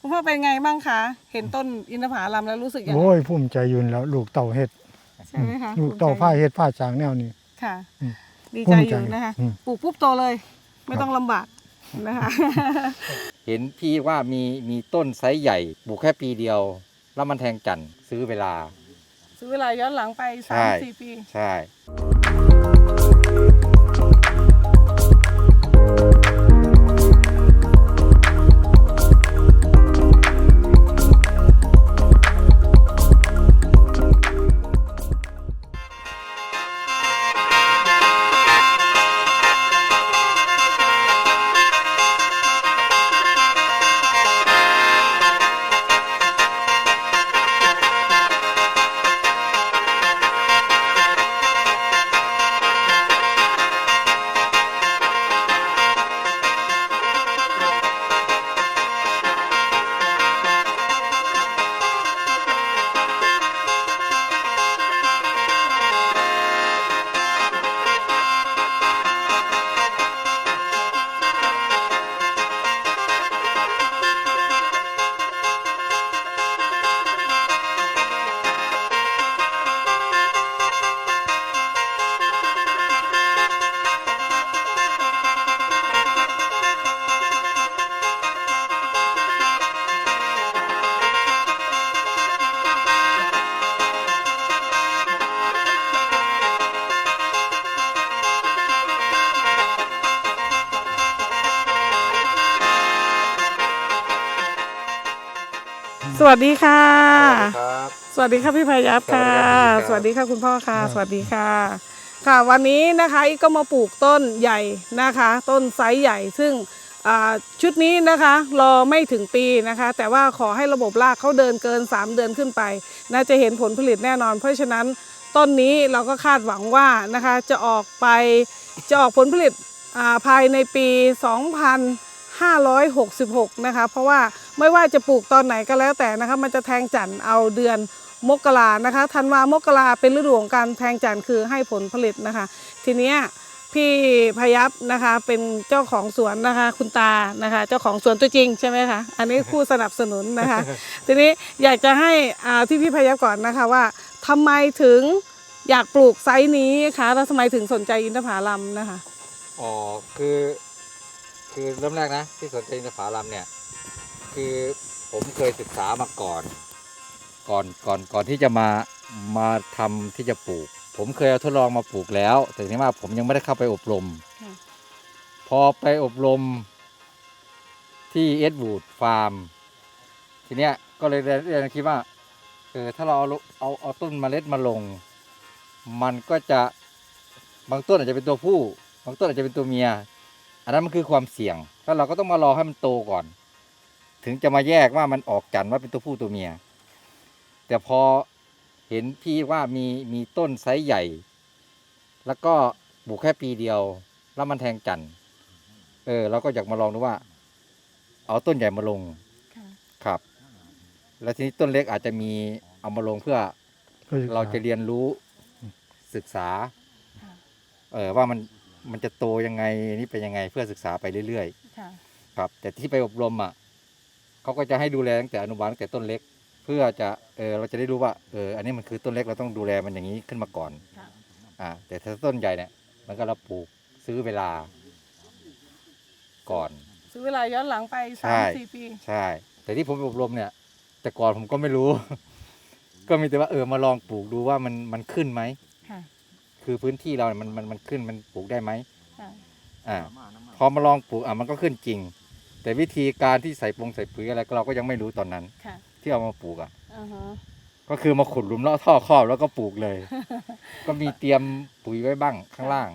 คุณพ่อเป็นไงบ้างคะ เห็นต้นอินทผลัมแล้วรู้สึกยังไงโอ้ยภูมิใจอยืนแล้ว ลูกเต่าเฮ็ดใช่ไหมคะลูกเต่าผ้าเฮ็ดผ้าจางแนวนี้ ค่ะ อืมดีภูใจมิอใจยู่นะคะอืม ปลูกปุ๊บโตเลย ไม่ต้องลำบากนะคะ เห็นพี่ว่ามีมีต้นไซส์ใหญ่ปลูกแค่ปีเดียว แล้วมันแทงจันทร์ซื้อเวลา ซื้อเวลาย้อนหลังไปใช่สามสี่ปี ใช่ สวัสดีค่ะ ครับ สวัสดีค่ะพี่พายับค่ะ สสวัวัสสดีดีครัค่ะบคุณพ่อค่ะครับสวัสดีค่ะ ค่ะวันนี้นะคะอีกก็มาปลูกต้นใหญ่นะคะ ต้นไซส์ใหญ่ซึ่งอ่าชุดนี้นะคะรอไม่ถึงปีนะคะ แต่ว่าขอให้ระบบรากเขาเดินเกิน 3 เดือนขึ้นไป น่าจะเห็นผลผลิตแน่นอน เพราะฉะนั้นต้นนี้เราก็คาดหวังว่านะคะจะออกไปจะออกผลผลิตอ่าภายในปี 2566 นะคะ เพราะว่า ไม่ว่าจะปลูกตอนไหนก็แล้วแต่นะคะมันจะแทงจันทร์เอาเดือนมกรานะคะธันวามกราเป็นฤดูของการแทงจันทร์คือให้ผลผลิตนะคะ ทีเนี้ยพี่พยับนะคะเป็นเจ้าของสวนนะคะ คุณตานะคะ เจ้าของสวนตัวจริงใช่ไหมคะอันนี้ผู้สนับสนุนนะคะ ทีนี้อยากจะให้อ่าที่พี่พยับก่อนนะคะว่าทำไมถึงอยากปลูกไซส์นี้คะแล้วทำไมถึงสนใจอินทผลัมนะคะอ๋อคือ คือเริ่มแรกนะที่สนใจอินทผลัมเนี่ย คือผมเคยศึกษามาก่อน ก่อนก่อนก่อนที่จะมามาทำที่จะปลูก ผมเคยเอาทดลองมาปลูกแล้ว แต่ทีนี้ว่าผมยังไม่ได้เข้าไปอบรมค่ะพอไปอบรมที่เอ็ดวูดฟาร์ม ทีเนี้ยก็เลยเรียนคิดว่าเออถ้าเราเอาเอาเอาต้นเมล็ดมาลง มันก็จะบางต้นอาจจะเป็นตัวผู้ บางต้นอาจจะเป็นตัวเมีย อันนั้นมันคือความเสี่ยงแล้วเราก็ต้องมารอให้มันโตก่อน ถึงจะมาแยกว่ามันออกจันทร์ว่าเป็นตัวผู้ตัวเมีย แต่พอเห็นพี่ว่ามีมีต้นไซส์ใหญ่ แล้วก็ปลูกแค่ปีเดียว แล้วมันแทงจันทร์เออเราก็อยากมาลองดูว่า เอาต้นใหญ่มาลงครับ แล้วทีนี้ต้นเล็กอาจจะมีเอามาลงเพื่อเราจะเรียนรู้ศึกษาค่ะเออว่ามันมันจะโตยังไงนี่เป็นยังไงเพื่อศึกษาไปเรื่อยค่ะๆครับ แต่ที่ไปอบรมอะ เขาก็จะให้ดูแลตั้งแต่อนุบาลตั้งแต่ต้นเล็ก เพื่อจะเออเราจะได้รู้ว่าเอออันนี้มันคือต้นเล็กเราต้องดูแลมันอย่างนี้ขึ้นมาก่อนค่ะอ่าแต่ถ้าต้นใหญ่เนี่ยมันก็เราปลูกซื้อเวลา ก่อน ซื้อเวลาย้อนหลังไปใช่สามสี่ปี ใช่ แต่ที่ผมไปอบรมเนี่ย แต่ก่อนผมก็ไม่รู้ ก็มีแต่ว่าเออมาลองปลูกดูว่ามันมันขึ้นไหมค่ะคือพื้นที่เราเนี่ยมันมันมันขึ้นมันปลูกได้ไหมค่ะอ่าพอมาลองปลูกอะมันก็ขึ้นจริง แต่วิธีการที่ใส่ปงใส่ปุ๋ยอะไรก็เราก็ยังไม่รู้ตอนนั้น ค่ะที่เอามาปลูกอะอ่าฮะก็คือมาขุดหลุมเลาะท่อครอบแล้วก็ปลูกเลย ก็มีเตรียมปุ๋ยไว้บ้างข้างล่าง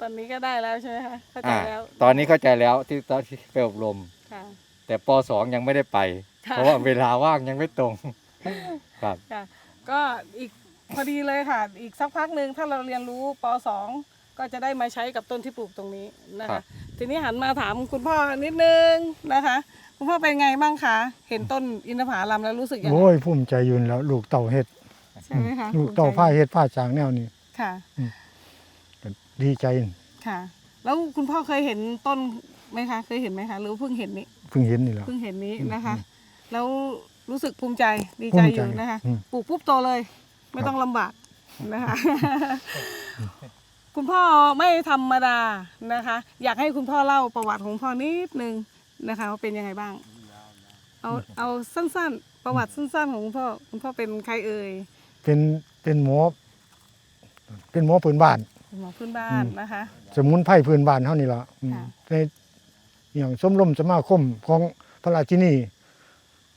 ตอนนี้ก็ได้แล้วใช่ไหมคะเข้าใจอ่าแล้วตอนนี้เข้าใจแล้วที่ตอนที่ไปอบรม ค่ะ แต่ปสองยังไม่ได้ไป ค่ะ เพราะว่าเวลาว่างยังไม่ตรง ครับ ค่ะก็อีกพอดีเลยค่ะ อีกสักพักหนึ่งถ้าเราเรียนรู้ปสองก็จะได้มาใช้กับต้นที่ปลูกตรงนี้นะครัคะ บ ทีนี้หันมาถามคุณพ่อนิดนึงนะคะ คุณพ่อเป็นไงบ้างคะเห็นต้นอินทผลัมแล้วรู้สึกยังไงโอ้ยภูมิใจอยืนแล้วลูกเต่าเฮ็ดใช่ไหมคะลูกเต่าผ้าเฮ็ดผ้าจางแนวนี้ค่ะก็ดีใจค่ะ แล้วคุณพ่อเคยเห็นต้นไหมคะเคยเห็นไหมคะหรือว่าเพิ่งเห็นนี่เพิ่งเห็นนี่แหละ เพิ่งเห็นนี้อืมนะคะอืมแล้วรู้สึกภูมิใจดีภูใจมิอใจยู่นะคะอืม ปลูกปุ๊บโตเลย ไม่ต้องลำบากนะคะ คุณพ่อไม่ธรรมดานะคะ อยากให้คุณพ่อเล่าประวัติของพ่อนิดนึงนะคะว่าเป็นยังไงบ้าง เอาเอาสั้นๆ ประวัติสั้นๆ ของคุณพ่อคุณพ่อเป็นใครเอ่ยเป็นเป็นหมอเป็นหมอพื้นบ้านเป็นหมอพื้นบ้าอืนมนะคะ สมุนไพรพื้นบ้านเท่านี้ละอืมค่ะในอย่างสมรมสมาคมของพระราชินี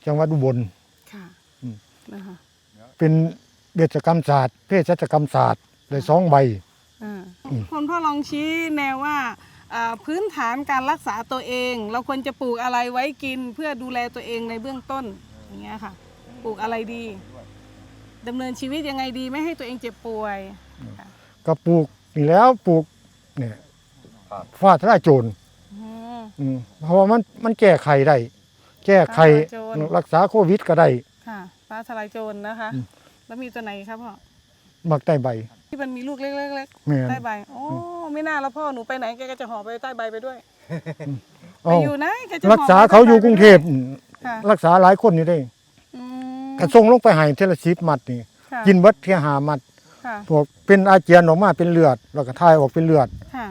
จังหวัดอุบลค่ะอืมนะคะเป็นเบชกรรมศาสตร์ เพศกรรมศาสตร์ได้สองใบอ่าอืม คุณพ่อลองชี้แนวว่าอ่าพื้นฐานการรักษาตัวเอง เราควรจะปลูกอะไรไว้กินเพื่อดูแลตัวเองในเบื้องต้นอย่างเงี้ยค่ะปลูกอะไรดีดำเนินชีวิตยังไงดีไม่ให้ตัวเองเจ็บป่วยค่ะก็ปลูกนี่แล้วปลูกเนี่ยครับฟ้าทลายโจรอืมอืมเพราะว่ามันมันแก้ไขได้ แก้ไขฟ้าทลายโจรรักษาโควิดก็ได้ค่ะฟ้าทลายโจรนะคะอืมแล้วมีตัวไหนครับพ่อ มักใต้ใบ ที่มันมีลูกเล็กๆเล็กแม่นใต้ใบโอ้ไม่น่าแล้วพ่อหนูไปไหนแกก็จะห่อไปใต้ใบไปด้วยไปเอ้าอยู่ไหนแกจะรักษาห่อไปเขาอยู่ใต้ใบกรุงเทพไปด้วยค่ะรักษาหลายคนอยู่ได้อืมกระส่งลงไปให้เทละสิบมัดนี่ ค่ะกินเบิดเที่ยหามัดค่ะพวกเป็นอาเจียนออกมาเป็นเลือด แล้วก็ทายออกเป็นเลือด ค่ะ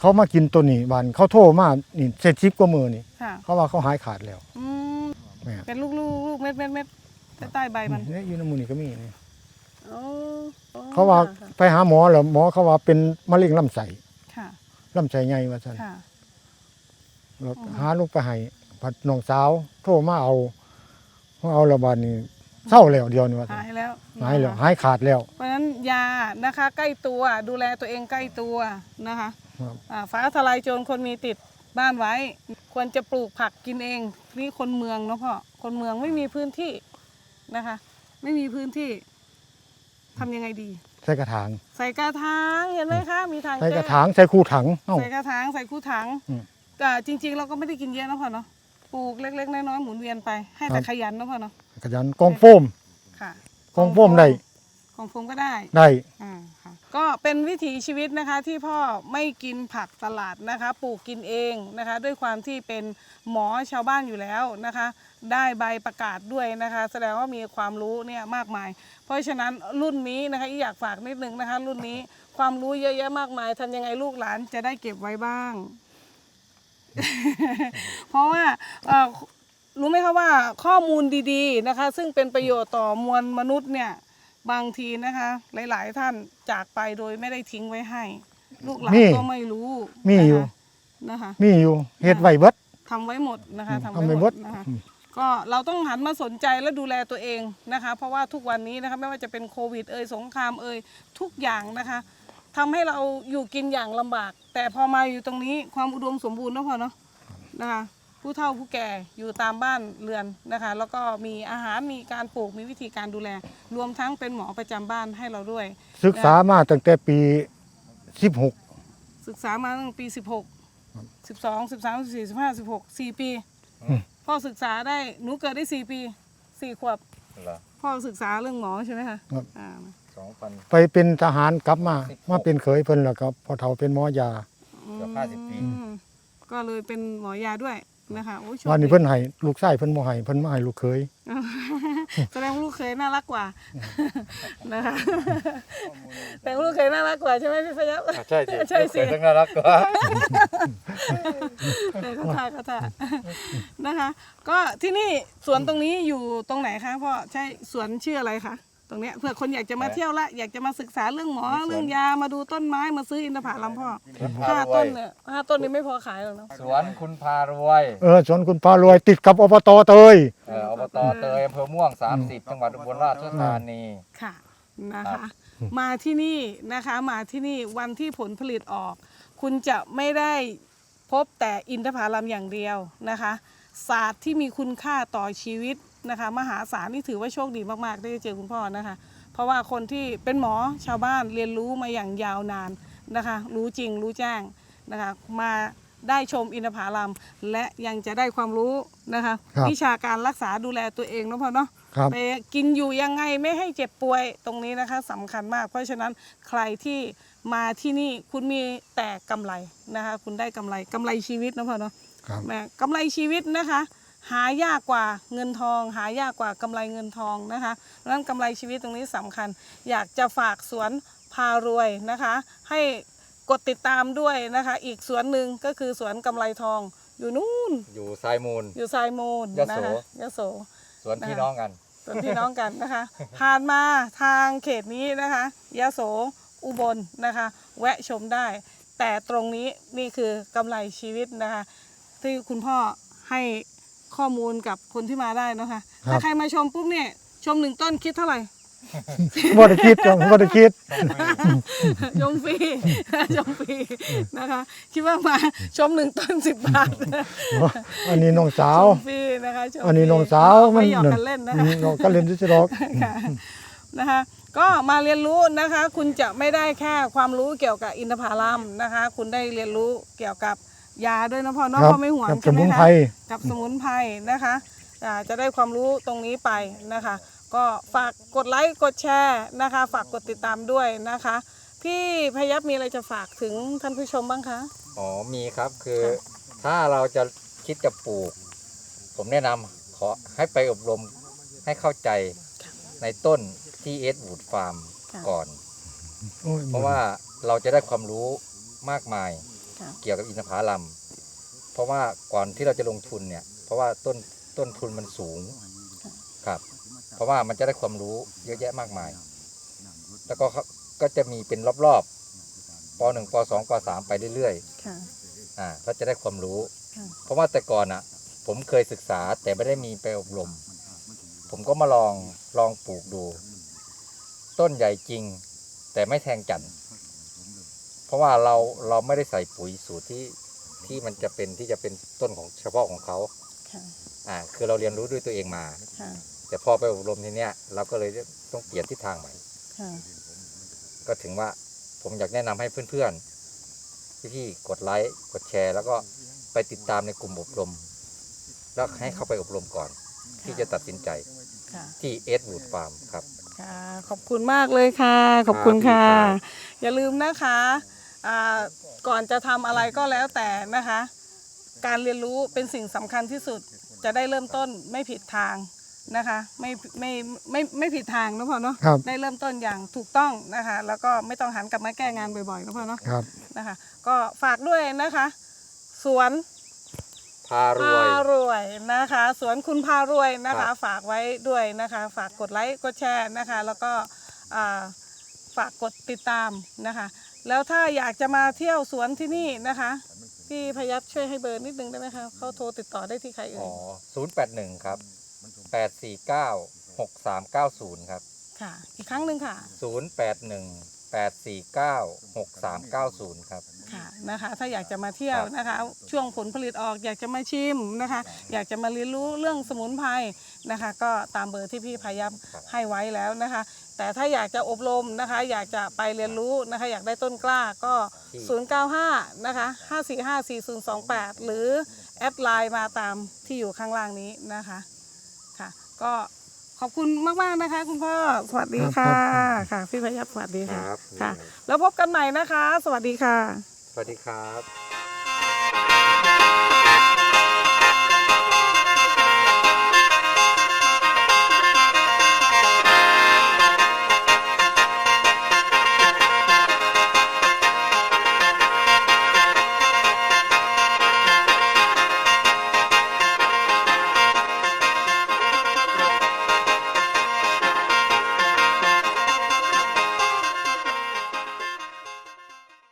เขามากินตัวนี้บานเขาโทรมานี่เสร็จชิปกว่ามือนี่ ค่ะเขาว่าเขาหายขาดแล้วอืมแม่เป็นลูกๆลูกเม็ดเม็ดเม็ดใต้ใต้ใบมันนี่อยู่ในมือนี่ก็มีนี่โอ้โอ้ เขาว่าค่ะไปหาหมอแล้วหมอเขาว่าเป็นมะเร็งลำไส้ค่ะลำไส้ใหญ่ว่าซั่นค่ะ แล้วอ๋อ หาลูกไปให้พัดน้องสาว โทรมาเอาเขาเอาแล้วบานนี้เศร้าแล้วเดียวนี่ว่าซั่นหายแล้วหายแล้วนะคะหายขาดแล้ว เพราะฉะนั้นยานะคะ ใกล้ตัวดูแลตัวเองใกล้ตัวนะคะครับ อ่าฟ้าทลายโจรคนมีติดบ้านไว้ ควรจะปลูกผักกินเอง นี่คนเมืองเนาะพ่อคนเมืองไม่มีพื้นที่นะคะ ไม่มีพื้นที่ ทำยังไงดี ใส่กระถาง ใส่กระถางเห็นไหมคะ มีทางใส่กระแก้ถางใส่คูถังเอ้า ใส่กระถางใส่คู่ถังอืมแต่จริง ๆ เราก็ไม่ได้กินเยอะนะพ่อเนาะปลูกเล็กๆน้อยๆหมุนเวียนไปให้แต่ครับ ขยันนะพ่อเนาะกระยันกองโฟมค่ะกองโฟมได้กองโฟมก็ได้ได้อ่าค่ะ ก็เป็นวิถีชีวิตนะคะที่พ่อไม่กินผักตลาดนะคะปลูกกินเองนะคะ ด้วยความที่เป็นหมอชาวบ้านอยู่แล้วนะคะ ได้ใบประกาศด้วยนะคะ แสดงว่ามีความรู้เนี่ยมากมาย เพราะฉะนั้นรุ่นนี้นะคะอยากฝากนิดนึงนะคะ รุ่นนี้ความรู้เยอะแยะมากมายทำยังไงลูกหลานจะได้เก็บไว้บ้าง เพราะว่ารู้ไหมคะว่าข้อมูลดีๆนะคะ ซึ่งเป็นประโยชน์ต่อมวลมนุษย์เนี่ย บางทีนะคะ หลาย ๆ ท่านจากไปโดยไม่ได้ทิ้งไว้ให้ ลูกหลานมีก็ไม่รู้มีอยู่ นะคะ มีอยู่เฮ็ดไว้เบิด ทำไว้หมดนะคะอืมทำทำไว้ไว้หหมมดดนะคะอืม ก็เราต้องหันมาสนใจและดูแลตัวเองนะคะ เพราะว่าทุกวันนี้นะคะไม่ว่าจะเป็นโควิดเอ่ยสงครามเอ่ยทุกอย่างนะคะทำให้เราอยู่กินอย่างลำบาก แต่พอมาอยู่ตรงนี้ความอุดมสมบูรณ์เนาะพอเนาะนะคะ ผู้เฒ่าผู้แก่อยู่ตามบ้านเรือนนะคะ แล้วก็มีอาหารมีการปลูกมีวิธีการดูแล รวมทั้งเป็นหมอประจำบ้านให้เราด้วย ศึกษามาตั้งแต่ปี 16 ศึกษามาตั้งปี 16 12 13 14 15 16 4 ปีอืมพ่อศึกษาได้หนูเกิดได้ 4 ปี 4 ขวบ เหรอพ่อศึกษาเรื่องหมอใช่ไหมคะครับ อ่าสองพัน ไปเป็นทหารกลับมา 16 มาเป็นเขยเพิ่นแล้วก็พอเฒ่าเป็นหมอยา เกือบ50ปี อืมก็เลยเป็นหมอยาด้วย นะคะโอ้ยโชควันนี้ดีเพิ่นให้ลูกชายเพิ่นบ่ให้เพิ่นมาให้ลูกเขยแสดงว่าลูกเคยน่ารักกว่านะคะแต่ลูกเคยน่ารักกว่าใช่ไหมพี่พยับใช่สิใช่สิเกิดตั้งน่ารักกว่า เออเขาทาเขาทานะคะ ก็ที่นี่สวนตรงนี้อยู่ตรงไหนคะพ่อใช่สวนชื่ออะไรคะ ตรงเนี้ยเผื่อคนอยากจะมาเที่ยวละอยากจะมาศึกษาเรื่องหมอสวนเรื่องยามาดูต้นไม้มาซื้ออินทผลัมพ่อคุณพาห้ารวต้ยนเนี่ยห้าต้นนี้ไม่พอขายหรอกเนาะสวนคุณพารวยเออสวนคุณป้ารวยติดกับอบตเตยเอ่ออบตเตยอำเภอม่วง 30 จังหวัดอุบลราชธานีค่ะนะครัคะบมาที่นี่นะคะมาที่นี่วันที่ผลผลิตออก คุณจะไม่ได้พบแต่อินทผลัมอย่างเดียวนะคะศาสตร์ที่มีคุณค่าต่อชีวิต นะคะ มหาศาลนี่ถือว่าโชคดีมากๆ ได้เจอคุณพ่อนะคะ เพราะว่าคนที่เป็นหมอชาวบ้านเรียนรู้มาอย่างยาวนานนะคะ รู้จริงรู้แจ้งนะคะ มาได้ชมอินทผลัมและยังจะได้ความรู้นะคะครับวิชาการรักษาดูแลตัวเองเนาะพ่อเนาะครับ ไปกินอยู่ยังไงไม่ให้เจ็บป่วยตรงนี้นะคะสำคัญมาก เพราะฉะนั้นใครที่มาที่นี่คุณมีแต่กำไรนะคะ คุณได้กำไรกำไรชีวิตนะพ่อเนาะ ครับแหม่กำไรชีวิตนะคะ หายากกว่าเงินทอง หายากกว่ากำไรเงินทองนะคะดังนั้นกำไรชีวิตตรงนี้สำคัญ อยากจะฝากสวนพารวยนะคะ ให้กดติดตามด้วยนะคะ อีกสวนหนึ่งก็คือสวนกำไรทองอยู่นู่น อยู่ทรายมูล อยู่ทรายมูลยโสนะคะยโสสวนพี่น้องกันส่วนพี่น้องกันนะคะ ผ่านมาทางเขตนี้นะคะยะโสอุบลนะคะ แวะชมได้ แต่ตรงนี้นี่คือกำไรชีวิตนะคะ ที่คุณพ่อให้ ข้อมูลกับคนที่มาได้นะคะครับ ถ้าใครมาชมปุ๊บเนี่ยชมหนึ่งต้นคิดเท่าไหร่ บ่ได้คิดจังบ่ได้คิด ชมฟรี ชมฟรีนะคะ คิดว่ามาชมหนึ่งต้นสิบบาทอันนี้น้องสาว ชมฟรีนะคะชมฟรีอันนี้น้องสาวไม่หยอกกันเล่นนะคะ อืมน้องกันเล่นที่สิรอก ค่ะนะคะก็มาเรียนรู้นะคะ คุณจะไม่ได้แค่ความรู้เกี่ยวกับอินทผลัมนะคะ คุณได้เรียนรู้เกี่ยวกับ ยาด้วยนะพ่อเน้องครับพ่อไม่ห่วงกับสใช่ไหมมุนคะไพรกับสมุนไพรนะคะอ่าจะได้ความรู้ตรงนี้ไปนะคะ ก็ฝากกดไลค์กดแชร์นะคะ ฝากกดติดตามด้วยนะคะ พี่พยับมีอะไรจะฝากถึงท่านผู้ชมบ้างคะ อ๋อมีครับคือค่ะ ถ้าเราจะคิดจะปลูก ผมแนะนำขอให้ไปอบรมให้เข้าใจในต้นที่เอสวูดฟาร์มค่ะก่อน โอ้ยเพราะว่าเราจะได้ความรู้มากมายค่ะ เกี่ยวกับอินทผลัมเพราะว่าก่อนที่เราจะลงทุนเนี่ย เพราะว่าต้นต้นทุนมันสูงครับ เพราะว่ามันจะได้ความรู้เยอะแยะมากมาย แล้วก็เขาก็จะมีเป็นรอบๆปหนึ่งปสองปสามไปเรื่อยๆค่ะอ่าก็จะได้ความรู้ค่ะเพราะว่าแต่ก่อนอะ ผมเคยศึกษาแต่ไม่ได้มีไปอบรม ผมก็มาลองลองปลูกดู ต้นใหญ่จริง แต่ไม่แทงจันทร์ เพราะว่าเราเราไม่ได้ใส่ปุ๋ยสูตรที่ที่มันจะเป็นที่จะเป็นต้นของเฉพาะของเขาค่ะอ่าคือเราเรียนรู้ด้วยตัวเองมา ค่ะแต่พอไปอบรมทีเนี้ยเราก็เลยต้องเปลี่ยนทิศทางใหม่ ค่ะก็ถึงว่าผมอยากแนะนำให้เพื่อนๆพี่ๆกดไลค์กดแชร์ แล้วก็ไปติดตามในกลุ่มอบรม แล้วให้เข้าไปอบรมก่อน ที่จะตัดสินใจค่ะ ที่เอสวูดฟาร์มครับ ค่ะ ขอบคุณมากเลยค่ะ ขอบคุณค่ะครับอย่าลืมนะคะอ่า ก่อนจะทำอะไรก็แล้วแต่นะคะ การเรียนรู้เป็นสิ่งสำคัญที่สุดจะได้เริ่มต้นไม่ผิดทางนะคะไม่ไม่ไม่ไม่ผิดทางนะพ่อเนาะครับได้เริ่มต้นอย่างถูกต้องนะคะ แล้วก็ไม่ต้องหันกลับมาแก้งานบ่อยๆนะพ่อเนาะครับนะคะ ก็ฝากด้วยนะคะ สวนพารวพายรวยนะคะ สวนคุณพารวยนะครัคะบฝากไว้ด้วยนะคะ ฝากกดไลค์กดแชร์นะคะ แล้วก็อ่าฝากกดติดตามนะคะ แล้วถ้าอยากจะมาเที่ยวสวนที่นี่นะคะ พี่พยับช่วยให้เบอร์นิดนึงได้ไหมคะเขาโทรติดต่อได้ที่ใครเอ่อ๋อยศูนย์แปดหนึ่งครับแปดสี่เก้าหกสามเก้าศูนย์ครับ ค่ะ อีกครั้งหนึ่งค่ะศู นย์แปดหนึ่งแปดสี่เก้าหกสามเก้าศูนย์ครับ ค่ะนะคะถ้าอยากจะมาเที่ยวครับนะคะ ช่วงผลผลิตออกอยากจะมาชิมนะคะ อยากจะมาเรียนรู้เรื่องสมุนไพรนะคะ ก็ตามเบอร์ที่พี่พายับครับให้ไว้แล้วนะคะ แต่ถ้าอยากจะอบรมนะคะ อยากจะไปเรียนรู้นะคะ อยากได้ต้นกล้าก็ที่095 นะคะ 545 4028 หรือแอดไลน์มาตามที่อยู่ข้างล่างนี้นะคะค่ะ ก็ ขอบคุณมากๆนะคะ คุณพ่อ สวัสดีค่ะ ค่ะ พี่พยับสวัสดีค่ะ ครับ ค่ะ แล้วพบกันใหม่นะคะ สวัสดีค่ะ สวัสดีครับ